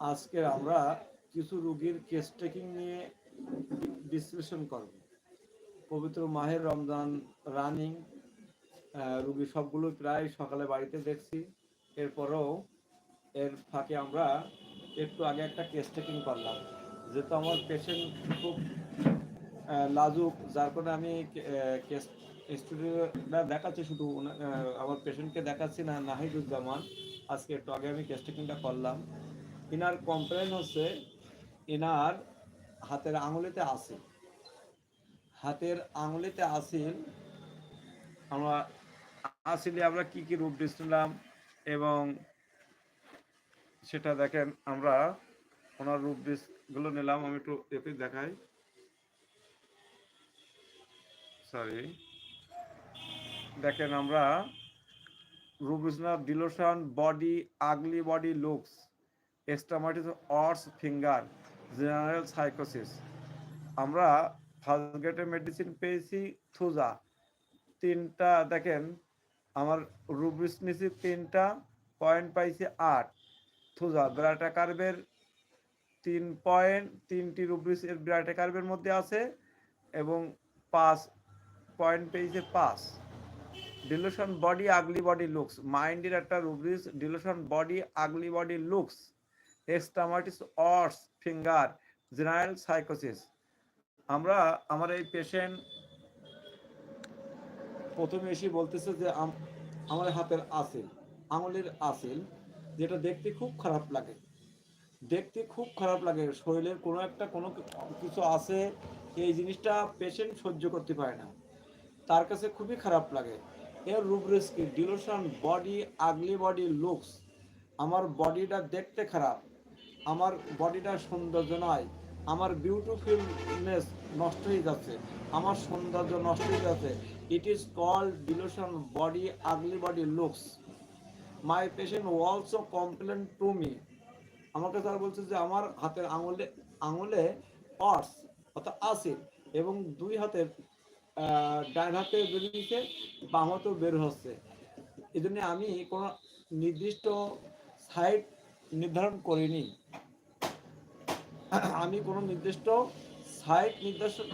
আজকে আমরা কিছু রোগীর কেস টেকিং নিয়ে বিশ্লেষণ করব। পবিত্র মাহের রমজান রানিং রুগী সবগুলো প্রায় সকালে বাড়িতে দেখছি। এরপরেও এর ফাঁকে আমরা একটু আগে একটা কেস টেকিং করলাম। যেহেতু আমার পেশেন্ট খুব লাজুক, যার কারণে আমি কেস স্টুডিওটা দেখাচ্ছি শুধু আমার পেশেন্টকে দেখাচ্ছি না, নাহিদুজ্জামান। আজকে একটু আগে আমি কেস টেকিংটা করলাম। ইনার কমপ্লেন হচ্ছে ইনার হাতের আঙুলিতে আছে হাতের আঙুলিতে আসিল, আমরা আসিলে আমরা কি কি রূপ দিচ্ছিলাম এবং সেটা দেখেন, আমরা ওনার রূপগুলো নিলাম, আমি একটু এতে দেখাই। সরি দেখেন আমরা রুবিসনা delusion body ugly body looks extremities warts finger general sycosis আমরা ফার্স্ট গ্রেডের মেডিসিন পেয়েছি থুজা তিনটা, দেখেন, আমার রুবিস নিছি তিনটা পয়েন্ট পাইছি আট। থুজা ব্রাটা কার্বের তিন পয়েন্ট তিনটি রুবিস এর ব্রাটা কার্বের মধ্যে আছে, এবং পাঁচ পয়েন্ট পেয়েছে পাঁচ। Delusion body ugly body looks মাইন্ডের একটা rubrics delusion body ugly body looks extremities warts finger general sycosis আমরা, আমার এই পেশেন্ট প্রথমে এসে বলতেছে যে, আম- আমার হাতের আসিল আঙুলের আসিল যেটা দেখতে খুব খারাপ লাগে। দেখতে খুব খারাপ লাগে। শরীরের কোনো একটা কোনো কিছু আছে, এই জিনিসটা পেশেন্ট সহ্য করতে পারে না। তার কাছে খুবই খারাপ লাগে। এর রুব্রিস কি delusion body ugly body looks আমার বডিটা দেখতে খারাপ। আমার বডিটা সৌন্দর্য নয়, আমার বিউটিফুলনেস নষ্ট হয়ে যাচ্ছে, আমার সৌন্দর্য নষ্ট হয়ে যাচ্ছে। It is called delusion body ugly body looks my patient also complain to me আমাকে তারা বলছে যে, আমার হাতের আঙুলে আঙুলে অর্স অর্থাৎ আসিল এবং দুই হাতের ডান হাতে বেরিয়েছে বাম হাতেও বের হচ্ছে। এই আমি কোনো নির্দিষ্ট সাইড নির্ধারণ করিনি। আমি কোনো নির্দিষ্ট সাইড নির্দেশন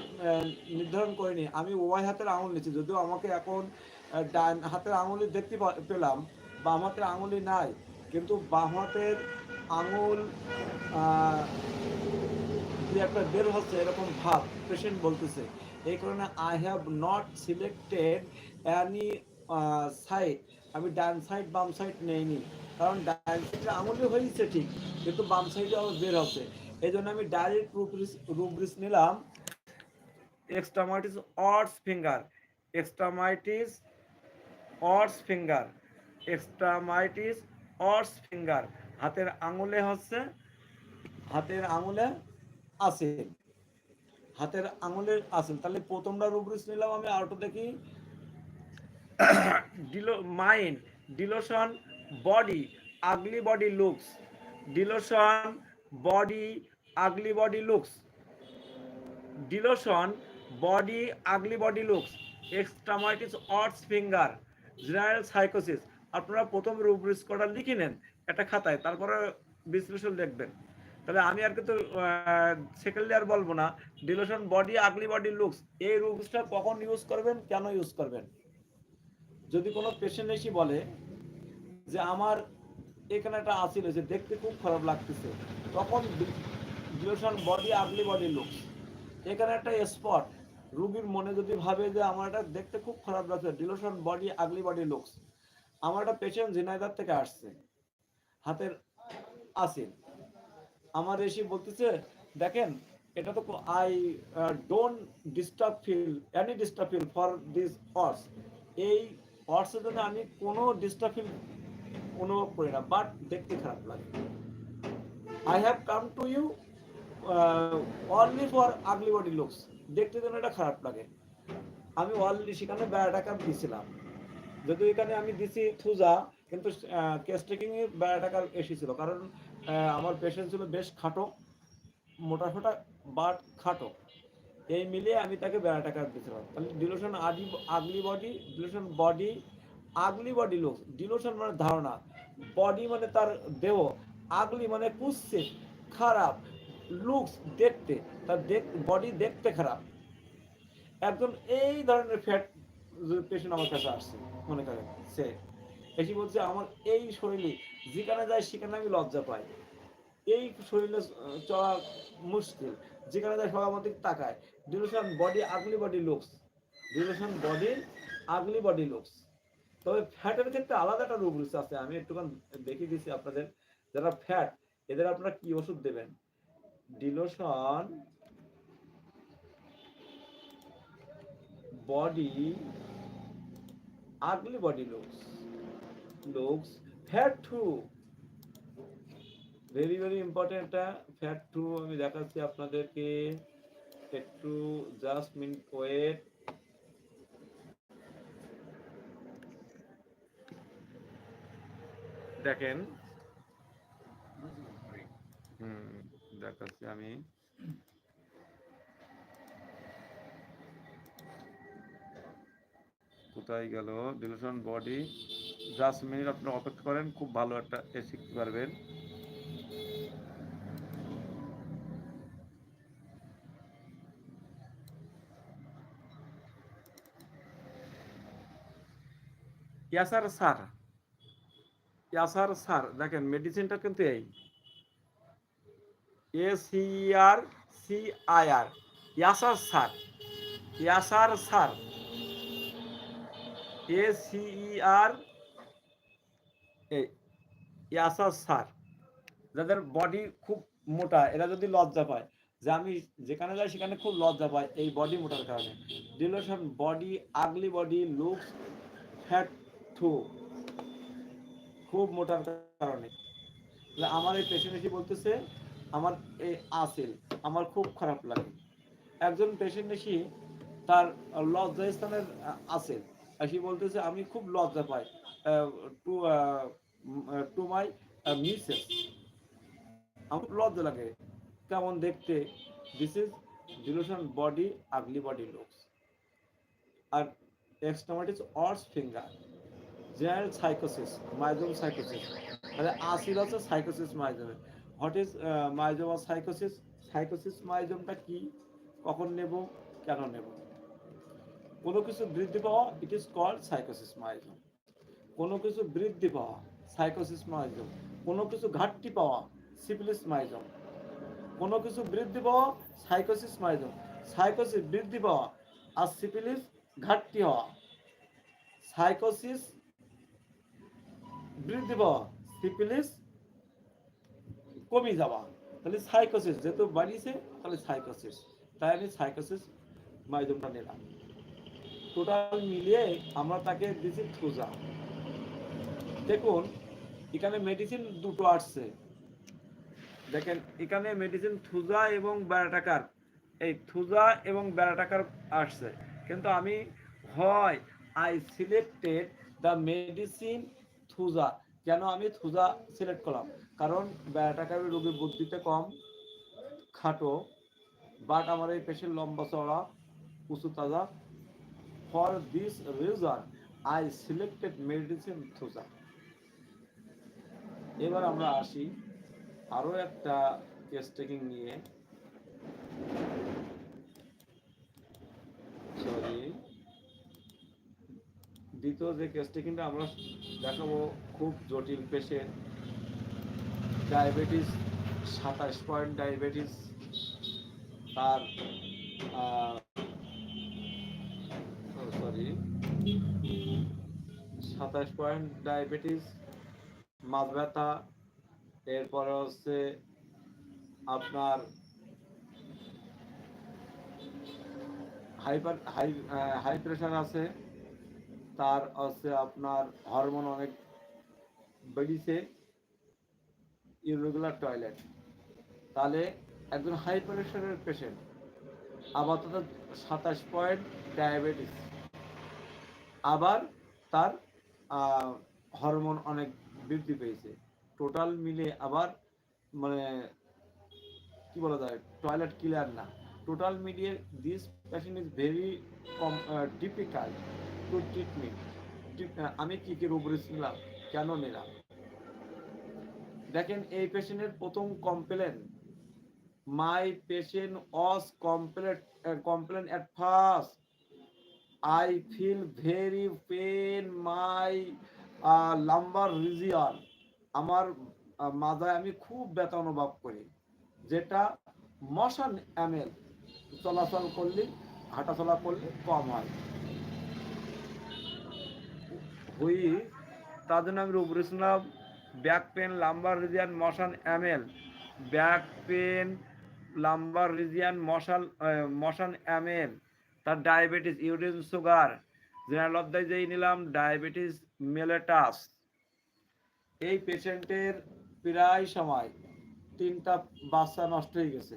নির্ধারণ করিনি। আমি উভয় হাতের আঙুল নিচ্ছি যদিও আমাকে এখন ডান হাতের আঙুলি দেখতে পেলাম, বাম হাতের আঙুলি নাই। কিন্তু বাম হাতের আঙুল একটা বের হচ্ছে, এরকম ভাব পেশেন্ট বলতেছে। এই কারণে I have not selected any side আমি ডান সাইড বাম সাইড নেইনি। কারণ ডান সাইডে আঙুলি হয়েছে ঠিক, কিন্তু বাম সাইডে আমার বের হচ্ছে। এই জন্য আমি ডাইরেক্ট রুব্রিস রুব্রিস নিলাম। Extremities warts finger extremities warts finger extremities warts finger হাতের আঙুলে হচ্ছে, হাতের আঙুলে আছে হাতের আঙুলের আছে তাহলে প্রথমটা রুব্রিস নিলাম আমি আরেকটা দেখি। D'Lo mind delusion body ugly body looks delusion body ugly body looks delusion body ugly body looks extremities warts finger general sycosis আপনারা প্রথম রুব্রিস কটা লিখে নেন একটা খাতায়, তারপরে বিশ্লেষণ দেখবেন। তাহলে আমি আর কিন্তু সেকেন্ড লেয়ার বলব না। Delusion body ugly body looks এই রুব্রিসটা কখন ইউজ করবেন, কেন ইউজ করবেন? যদি কোনো পেশেন্ট এসে বলে যে, আমার এখানে একটা আসিল দেখতে খুব খারাপ লাগতেছে। তখন delusion body ugly body looks এখানে একটা স্পট রুগীর মনে যদি ভাবে যে আমার এটা দেখতে খুব খারাপ লাগছে delusion body ugly body looks আমার একটা পেশেন্ট ঝিনাইদার থেকে আসছে। হাতের আসিল আমার এসে বলতেছে, দেখেন, এটা তো I don't disturb feel any disturb feel for this warts এই হর্সের জন্য আমি কোনো ডিস্টার্ব ফিল অনুভব করি না বাট দেখতে খারাপ লাগে। I have come to you only for ugly body looks দেখতে যেন এটা খারাপ লাগে। আমি অলরেডি সেখানে বেড়া টাকা দিয়েছিলাম যদিও এখানে আমি দিছি থুজা, কিন্তু কেস টেকিং এ বেড়া টাকা এসেছিল। কারণ আমার পেশেন্ট ছিল বেশ খাটো, মোটা ফোটা বাট খাটো। এই মিলিয়ে আমি তাকে বেড়া টাকা দিয়েছিলাম তাহলে ডিলোশন আদি ugly body delusion body ugly body looks delusion মানে ধারণা। বডি মানে তার দেহ। আগলি মানে কুৎসিত, খারাপ। লুকস দেখতে, তার দেখ বডি দেখতে খারাপ। একজন এই ধরনের ফ্যাট পেশেন্ট আমার কাছে আসছে, মনে করেন, সে। এসে বলছে, আমার এই শরীরে যেখানে যায় সেখানে আমি লজ্জা পাই। এই শরীরে চলা মুশকিল, যেখানে যায় সবাই আমার দিকে তাকায়। Delusion body ugly body looks delusion body ugly body looks তবে ফ্যাটের ক্ষেত্রে আলাদা একটা রোগ রয়েছে, আছে। আমি একটুখান দেখিয়ে দিচ্ছি আপনাদের। যারা ফ্যাট এদের আপনারা কি ওষুধ দেবেন? Delusion body, ugly body looks looks fat too very very important একটা ফ্যাট টু আমি দেখাচ্ছি আপনাদেরকে। একটু জাস্ট মিনিট ওয়েট দেখেন। হুম। দেখাচ্ছি আমি। কোথায় গেল? ডিলিউশন বডি জাস্ট মিনিট আপনারা অপেক্ষা করেন, খুব ভালো একটা এ শিখতে পারবেন। ইয়াসার স্যার ইয়াসার স্যার দেখেন মেডিসিনটা কিন্তু এই। এ সি আর সি আই আর ইয়াসার স্যার ইয়াসার স্যার এ ইয়াসার স্যার যাদের বডি খুব মোটা, এরা যদি লজ্জা পায়, যে আমি যেখানে যাই সেখানে খুব লজ্জা পায় এই বডি মোটার কারণে। Delusion body ugly body looks fat থু খুব মোটার কারণে। আমার এই পেশেন্ট এসে বলতেছে আমার এই আসিল। আমার খুব খারাপ লাগে। একজন পেশেন্ট এসে তার লজ্জা স্থানের আসিল। এসে বলতেছে, আমি খুব লজ্জা পাই টু টু মাই মিসেস। আমার লজ্জা লাগে। কেমন দেখতে? This is delusion body ugly body looks R extremities warts finger general sycosis মাইজোম sycosis তাহলে আসিল আছে সাইকোসিস মাইজোমে হোয়াট ইজ মাইজোম সাইকোসিস সাইকোসিস মাইজোমটা কি? কখন নেব? কেন নেব? কোনো কিছু বৃদ্ধি পাওয়া ইট ইজ কল্ড সাইকোসিস মাইজোম কোনো কিছু বৃদ্ধি পাওয়া সাইকোসিস মাইজোম কোনো কিছু ঘাটতি পাওয়া সিপিলিস মাইজোম কোনো কিছু বৃদ্ধি পাওয়া সাইকোসিস মাইজোম সাইকোসিস বৃদ্ধি পাওয়া, আর সিপিলিস ঘাটতি হওয়া। সাইকোসিস বৃদ্ধি পাওয়া সিপিলিস কমে যাওয়া। তাহলে সাইকোসিস যেহেতু বাড়িয়েছে, তাহলে সাইকোসিস তাই আমি সাইকোসিস মাইজমটা নিলাম। টোটাল মিলিয়ে আমরা তাকে দিছি থুজা দেখুন, এখানে মেডিসিন দুটো আসছে। দেখেন, এখানে মেডিসিন থুজা এবং ব্যারাটাকার এই থুজা এবং ব্যারাটাকার আসছে। কিন্তু আমি, হয় I selected the medicine thuja কেন আমি থুজা সিলেক্ট করলাম? কারণ ব্যাটাকার রোগীর বুদ্ধিতে কম, খাটো, বাট আমার এই পেশেন্ট লম্বা চড়া উঁচু তাজা। For this reason I selected medicine thuja এবার আমরা আসি আরও একটা কেস টেকিং নিয়ে। সরি দ্বিতীয় যে কেস টেকিংটা আমরা দেখাবো খুব জটিল পেশেন্ট ডায়াবেটিস, সাতাশ পয়েন্ট ডায়াবেটিস, তার সরি, সাতাশ পয়েন্ট ডায়াবেটিস মাথ ব্যথা, এরপরে হচ্ছে আপনার হাইপার, হাই হাই প্রেশার আছে, তার হচ্ছে আপনার হরমোন অনেক বেড়েছে। ইরেগুলার টয়লেট তাহলে একজন হাই প্রেশারের পেশেন্ট আপাতত সাতাশ পয়েন্ট ডায়াবেটিস আবার তার হরমোন অনেক বৃদ্ধি পেয়েছে। টোটাল মিলে আবার মানে কি বলা যায় টয়লেট ক্লিয়ার না। টোটাল মিলিয়ে দিস পেশেন্ট ইজ ভেরি কম ডিফিকাল্ট টু ট্রিটমেন্ট আমি কি কি রোগ নিলাম কেন নিলাম? দেখেন, এই পেশেন্টের প্রথম complain my patient was complain complain at first I feel very pain my lumbar region আমার মাথায় আমি খুব ব্যথা অনুভব করি, যেটা মশান এমএল চলাচল করলে, হাঁটাচলা করলে কম হয়। হুই তার জন্য আমি রূপরেশনাম ব্যাক পেন লাম্বার রিজিয়ান মশান এমএল ব্যাক পেন লাম্বার রিজিয়ান মশাল মশান এমএল তার ডায়াবেটিস, ইউরিন, সুগার। জেনারেল অধ্যায় যেই নিলাম, ডায়াবেটিস মেলেটাস। এই পেশেন্টের প্রায় সময় তিনটা বাচ্চা নষ্ট হয়ে গেছে।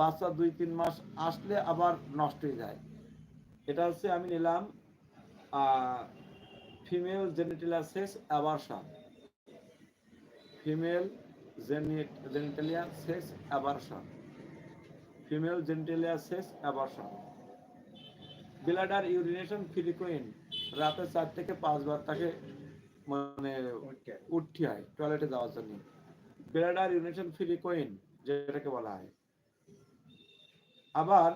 বাচ্চা দুই, তিন মাস আসলে আবার নষ্ট হয়ে যায়। এটা হচ্ছে আমি নিলাম female genitalia sex aversion. Female genitalia sex aversion female genitalia sex aversion bladder urination frequent রাতে চার থেকে পাঁচবার তাকে মানে উঠতে হয়। টয়লেটে যাওয়ার জন্য। ব্লাডার ইউরিনেশন ফ্রিকুয়েন্ট যেটাকে বলা হয়। আবার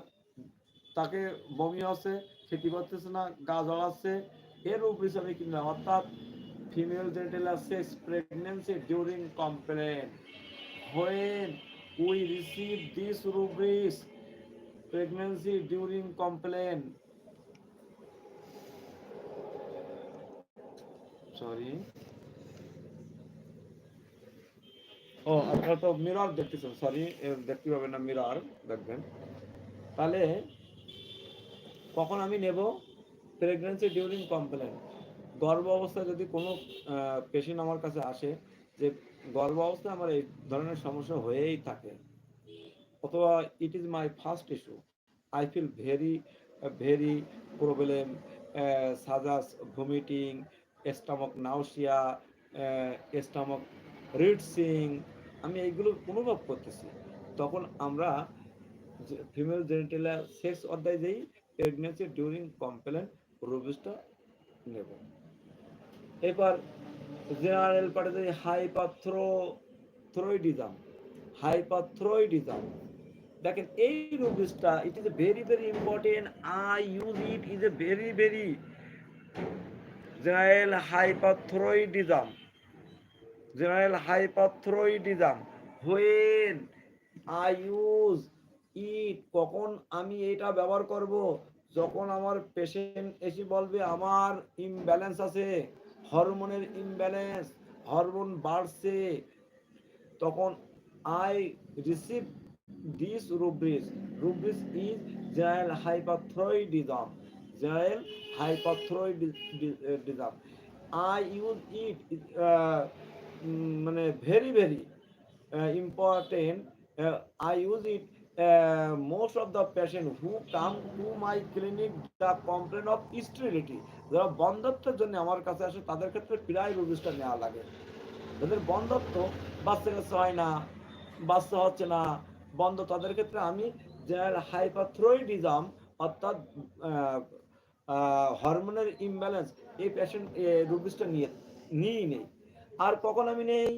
তাকে বমি হচ্ছে খেতে পারতেছে না গা জ্বলাচ্ছে এর রূপ হিসাবে কিনা অর্থাৎ female genital sex pregnancy during complain when we receive this rubrics pregnancy during complaint. Sorry. ও আপনারা তো মিরর দেখতেছেন সরি দেখতে পাবেন না মিরর দেখবেন। তাহলে কখন আমি নেব? প্রেগনেন্সি ডিউরিং কমপ্লেন গর্ভ অবস্থায় যদি কোনো পেশেন্ট আমার কাছে আসে যে গর্ভ অবস্থায় আমার এই ধরনের সমস্যা হয়েই থাকে, অথবা it is my first issue I feel very very problem such as vomiting stomach nausea stomach রিডসিং আমি এইগুলো অনুভব করতেছি। তখন আমরা ফিমেল জেনিটালিয়া সেক্স অধ্যায় যেই প্রেগনেন্সি ডিউরিং কমপ্লেন রুবিসটা নেব। এবার জেনারেল পার্টে যদি হাইপাথ্রোথ্রোইডিজম হাইপাথ্রোইডিজম দেখেন এই রুবিসটা it is a very very important I use it is a very very general hyperthyroidism general hyperthyroidism when I use it কখন আমি এটা ব্যবহার করব, যখন আমার পেশেন্ট এসে বলবে আমার ইমব্যালেন্স আছে হরমোনের ইমব্যালেন্স হরমোন বাড়ছে, তখন I receive this rubrics rubrics is general hyperthyroidism general hyperthyroidism I use it মানে very very important I use it most of the patient who come to my clinic the complaint of sterility. যারা বন্ধত্বের জন্য আমার কাছে আসে তাদের ক্ষেত্রে প্রায় রোগীটা নেওয়া লাগে যাদের বন্ধত্ব বাচ্চা কাছে হয় না বাচ্চা হচ্ছে না বন্ধ তাদের ক্ষেত্রে আমি জেনারেল হাইপাথ্রোইডিজম অর্থাৎ হরমোনের ইমব্যালেন্স এই পেশেন্ট রোগীটা নিয়ে নিই নেই আর কখন আমি নেই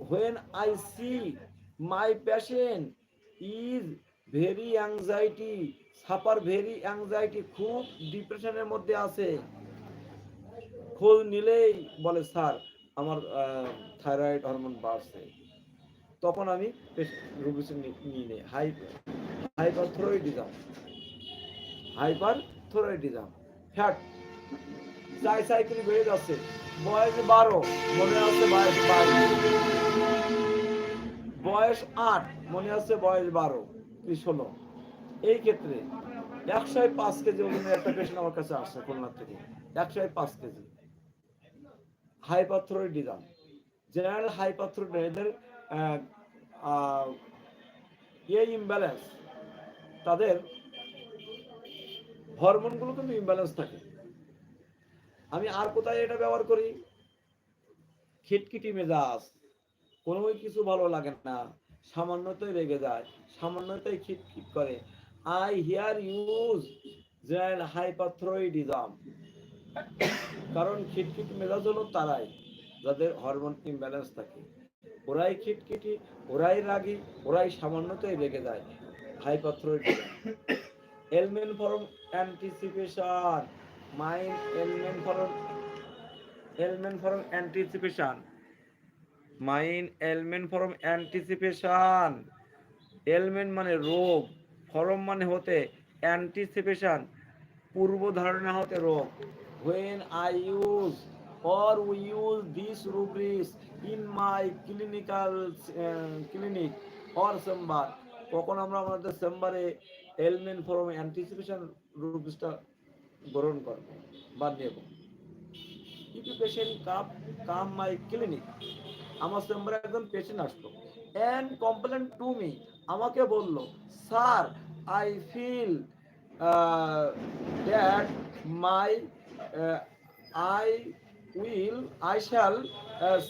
when I see my patient is very anxiety suffer very anxiety খুব ডিপ্রেশনের মধ্যে আছে। খোঁজ নিলেই বলে, স্যার, আমার থাইরয়েড হরমোন বাড়ছে। তখন আমি রুবিস নিয়ে নেই। হাই hyperthyroidism hyperthyroidism fat চাই বেড়ে যাচ্ছে। বয়স বারো। মনে আছে বয়স বারো। বয়স আট, মনে আছে বয়স বারো কি ষোলো। এই ক্ষেত্রে একশো পাঁচ কেজি ওজনের একটা পেশেন্ট আমার কাছে আসছে খুলনা থেকে। একশো পাঁচ কেজি। হাইপাথ্রোইডিজম জেনারেল হাইপাথ্রোইড এদের ইয়ে ইমব্যালেন্স তাদের হরমোনগুলো কিন্তু ইমব্যালেন্স থাকে। আমি আর কোথায় এটা ব্যবহার করি? খিটখিটি মেজাজ কোনো কিছু ভালো লাগে না। সামান্যতই রেগে যায়, সামান্যতই খিটখিট করে। I here use general hypothyroidism কারণ খিটখিট মেজাজ হলো তারাই, যাদের হরমোন ইমব্যালেন্স থাকে। ওরাই খিটখিটি ওরাই রাগি, ওরাই সামান্যতই রেগে যায়। Hypothyroid ailment from anticipation. Mind, ailment from ailment from anticipation. Mind ailment from anticipation. Ailment মানে রোগ, ফরম মানে হতে অ্যান্টিসিপেশন, পূর্ব ধারণা হতে রোগ। When I use or we use this rubrics in my clinical clinic or chamber, কখন আমরা আমাদের চেম্বারে এলমেন ফরম অ্যান্টিসিপেশন রুব্রিক্সটা গ্রহণ করব বা নেব। If patient cup come my clinic আমার চেম্বারে একজন পেশেন্ট আসলো। অ্যান্ড কমপ্লেন টু মি আমাকে বলল sir I feel that my I will I shall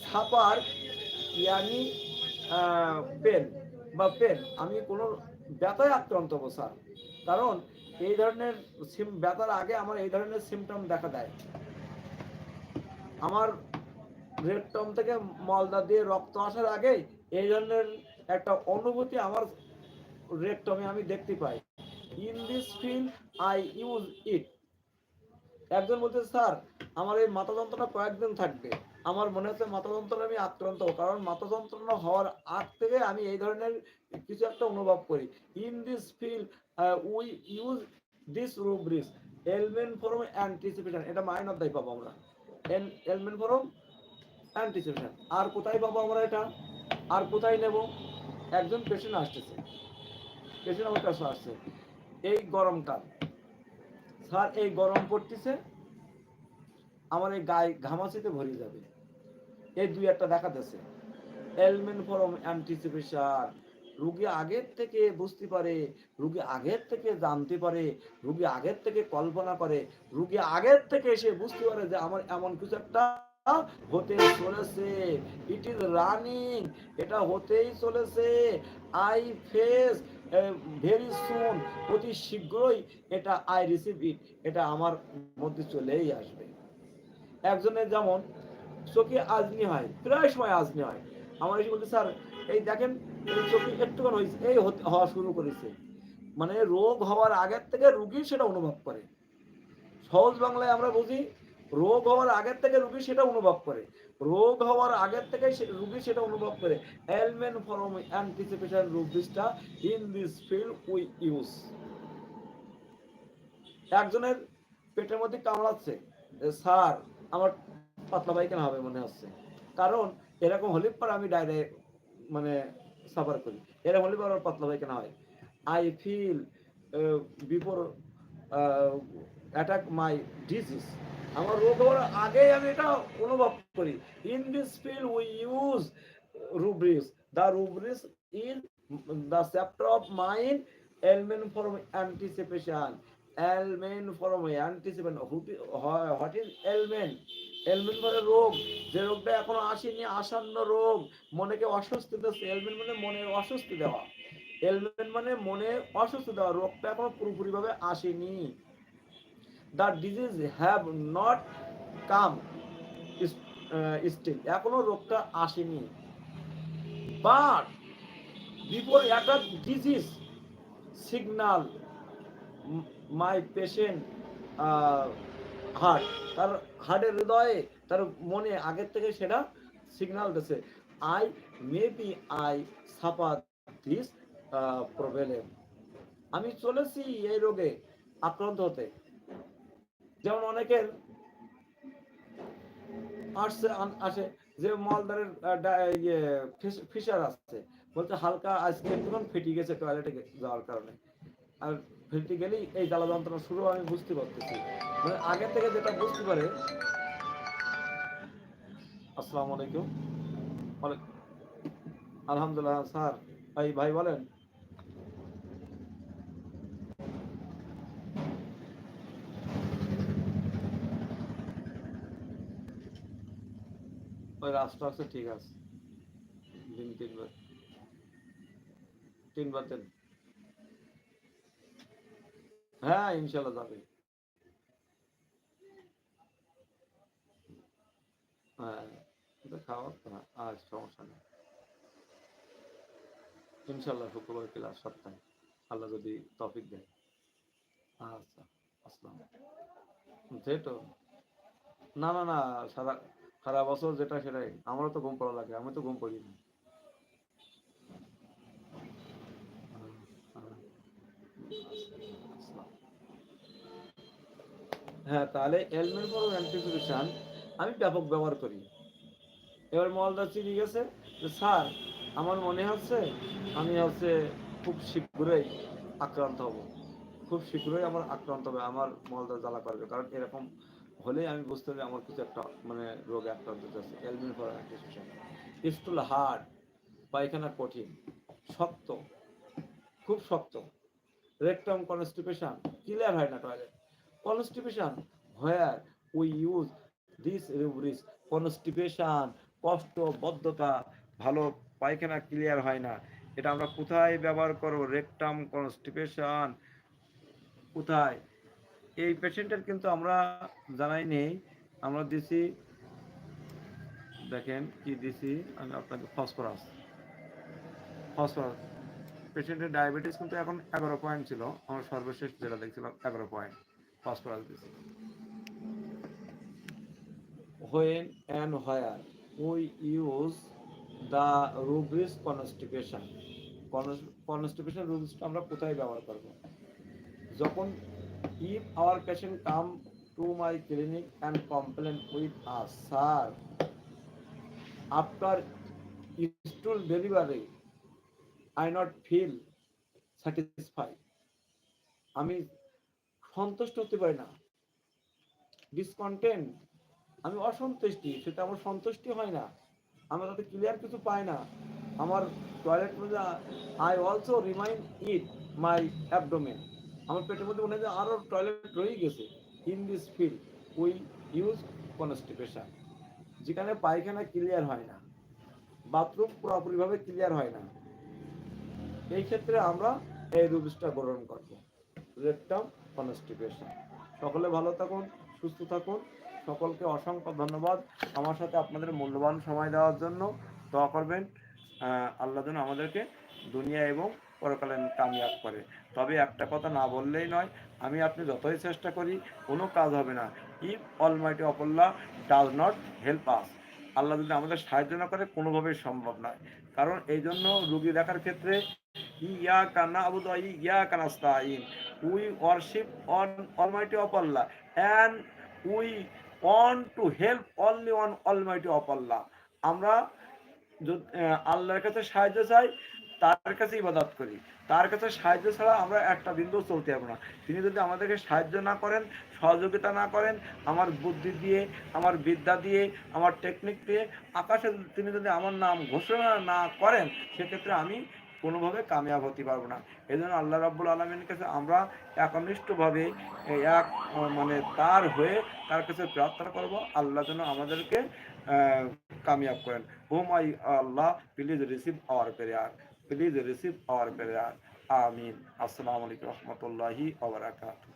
suffer ইয়ানি pain বা পেন আমি কোনো ব্যথায় আক্রান্ত হব স্যার কারণ এই ধরনের সিম ব্যথার আগে আমার এই ধরনের সিমটম দেখা দেয়। আমার রেকটম থেকে মলদা দিয়ে রক্ত আসার আগে এই ধরনের একটা অনুভূতি আমার রেকটমে আমি দেখতে পাই। In this feel I use it একজন বলতে স্যার, আমার এই মাথা যন্ত্রণা কয়েকদিন থাকবে। আমার মনে হচ্ছে মাথা যন্ত্রণা আমি আক্রান্ত। কারণ মাথা যন্ত্রণা হওয়ার আগ থেকে আমি এই ধরনের কিছু একটা অনুভব করি। In this feel we use this rubrics ailment from anticipation এটা মাইন অধ্যায় পাবো আমরা। এলমেন ফরম অ্যান্টিসিপেশন আর কোথায় পাবো আমরা এটা? আর কোথায় নেব? একজন পেশেন্ট আসতেছে। পেশেন্ট আমার কাছে আসছে। এই গরমকাল স্যার এই গরম পড়তেছে, আমার এই গায়ে ঘামাচিতে ভরে যাবে। এই দুই একটা দেখাতেছে। এলমেন ফরম অ্যান্টিসিপেশন রুগী আগের থেকে বুঝতে পারে, রুগী আগের থেকে জানতে পারে, রুগী আগের থেকে কল্পনা করে, রুগী আগের থেকে এসে বুঝতে পারে যে আমার এমন কিছু একটা হতে চলেছে। ইট ইজ রানিং এটা হতেই চলেছে। আই ফেস ভেরি সুন অতি শীঘ্রই এটা আই রিসিভ ইট এটা আমার মধ্যে চলেই আসবে। একজনের যেমন, চোখে আজনি হয়, প্রায় সময় আজনি হয়। আমার এসে বলতে স্যার, এই দেখেন চোখে একটুখানি হয়েছে এই হওয়া শুরু করেছে। মানে রোগ হওয়ার আগের থেকে রুগী সেটা অনুভব করে। সহজ বাংলায় আমরা বুঝি রোগ হওয়ার আগের থেকে রুগী সেটা অনুভব করে। রোগ হওয়ার আগের থেকে রুগী সেটা অনুভব করে। Ailment from anticipation রুবিসটা in this feel we use একজনের পেটের মধ্যে কামড়াচ্ছে। স্যার, আমার পাতলা পায়খানা হবে মনে হচ্ছে। কারণ এরকম হলে পর আমি ডাইরেক্ট মানে সাফার করি। এরকম হলে পর আমার পাতলা পায়খানা হয়। I feel before attack my disease আমার রোগ হওয়ার আগেই আমি এটা অনুভব করি। In this feel we use rubrics the rubrics in the chapter of mind ailment from anticipation ailment from anticipation what is ailment ailment মানে রোগ। যে রোগটা এখনও আসেনি, আসন্ন রোগ। মনেকে অস্বস্তি দিচ্ছে এলমেন মানে মনে অস্বস্তি দেওয়া। এলমেন মানে মনে অস্বস্তি দেওয়া। রোগটা এখনও পুরোপুরিভাবে আসেনি। The disease have not come still এখনও রোগটা আসেনি। বাট বিফোর একটা disease signal my patient heart তার হার্টের হৃদয়ে, তার মনে আগের থেকে সেটা সিগনাল দিচ্ছে I may be I suffer this problem আমি চলেছি এই রোগে আক্রান্ত হতে। যেমন অনেকের আসছে আসে, যে মলদারের ইয়ে ফিশার আসছে। বলছে হালকা আজকে একটুখান ফেটে গেছে টয়লেটে যাওয়ার কারণে। আর ফেটে গেলেই এই জ্বালা যন্ত্রণা শুরু আমি বুঝতে পারতেছি। মানে আগে থেকে যেটা বুঝতে পারে, আসসালামু আলাইকুম। আলহামদুলিল্লাহ, স্যার। ভাই ভাই বলেন। ওই আছে, ঠিক আছে। দিন তিনবার। তিনবার হ্যাঁ ইনশাল্লাহ যাবে। হ্যাঁ এটা খাওয়া না আজ সমস্যা নেই। ইনশাল্লাহ শুক্রবার ক্লাস সপ্তাহে। আল্লাহ যদি টপিক দেয়। আচ্ছা আসসালাম সেই তো না না না, সারা সারা বছর যেটা সেটাই। আমারও তো ঘুম পড়া লাগে, আমি তো ঘুম পড়ি না হ্যাঁ তাহলে এলমের পর অ্যান্টিসিপেশন আমি ব্যাপক ব্যবহার করি। এবার মলদা চিনি গেছে, যে স্যার, আমার মনে হচ্ছে আমি হচ্ছে খুব শীঘ্রই আক্রান্ত হব। খুব শীঘ্রই আমার আক্রান্ত হবে, আমার মলদা জ্বালা করবে, কারণ এরকম হলে আমি বুঝতে হবে আমার কিছু একটা মানে রোগে আক্রান্ত ailment for anticipation stool hard পায়খানা কঠিন। শক্ত। খুব শক্ত। রেকটাম কনস্টিপেশন ক্লিয়ার হয় না toilet constipation where we use this রিউরিস constipation কষ্ট বদ্ধতা ভালো পায়খানা ক্লিয়ার হয় না। এটা আমরা কোথায় ব্যবহার করব? রেকটাম কনস্টিপেশন কোথায়? এই পেশেন্টের কিন্তু আমরা জানাই নেই। আমরা দিছি, দেখেন কি দিছি, আমি আপনাকে ফসফরাস ফসফরাস পেশেন্টের ডায়াবেটিস কিন্তু এখন এগারো পয়েন্ট ছিল। আমার সর্বশেষ যেটা দেখছিলাম, এগারো পয়েন্ট ফসফরাস দিছি। When and where we use the rubrics constipation constipation rubrics আমরা কোথায় ব্যবহার করব? যখন if our patient come to my clinic and complain with us, sir, after stool delivery, I not feel satisfied. আমি সন্তুষ্ট হতে পারি না। ডিসকন্টেন্ট আমি অসন্তুষ্টি, সেটা আমার সন্তুষ্টি হয় না। আমি তাতে ক্লিয়ার কিছু পাই না। আমার toilet I also remind it my abdomen আমার পেটের মধ্যে মনে হয় আরও টয়লেট রয়ে গেছে in this field we use constipation যেখানে পায়খানা ক্লিয়ার হয় না বাথরুম পুরোপুরিভাবে ক্লিয়ার হয় না। এই ক্ষেত্রে আমরা এই রুবিসটা গ্রহণ করব। রেকটাম কনস্টিপেশন সকলে ভালো থাকুন, সুস্থ থাকুন। সকলকে অসংখ্য ধন্যবাদ আমার সাথে আপনাদের মূল্যবান সময় দেওয়ার জন্য। দোয়া করবেন আল্লাহ যেন আমাদেরকে দুনিয়া এবং পরকালে কামিয়াব করে। তবে একটা কথা না বললেই নয়, আমি আপনি যতই চেষ্টা করি, কোনো কাজ হবে না। If almighty of Allah does not help us আল্লাহ যদি আমাদের সাহায্য না করে, কোনোভাবেই সম্ভব নয়। কারণ এই জন্য রুগী দেখার ক্ষেত্রে ইয়া কান্না আবু ইয়া কানাস্তাইন we worship on almighty of Allah and we on to help only on almighty of Allah আমরা আল্লাহর কাছে সাহায্য চাই তার কাছে ইবাদত করি। তার কাছে সাহায্য ছাড়া আমরা একটা বিন্দু চলতে পারব না। তিনি যদি আমাদেরকে সাহায্য না করেন, সহযোগিতা না করেন, আমার বুদ্ধি দিয়ে, আমার বিদ্যা দিয়ে, আমার টেকনিক দিয়ে, আকাশে তিনি যদি আমার নাম ঘোষণা না করেন, সেক্ষেত্রে আমি কোনোভাবে কামিয়াব হতে পারব না। এই জন্য আল্লাহ রাব্বুল আলমীর কাছে আমরা একনিষ্ঠভাবে এক মানে তার হয়ে তার কাছে প্রার্থনা করব, আল্লাহ যেন আমাদেরকে কামিয়াব করেন। ও my Allah please receive our prayer please receive our prayer আমিন আসসালামু আলাইকুম রহমতুল্লাহি ওবরাকাতুহ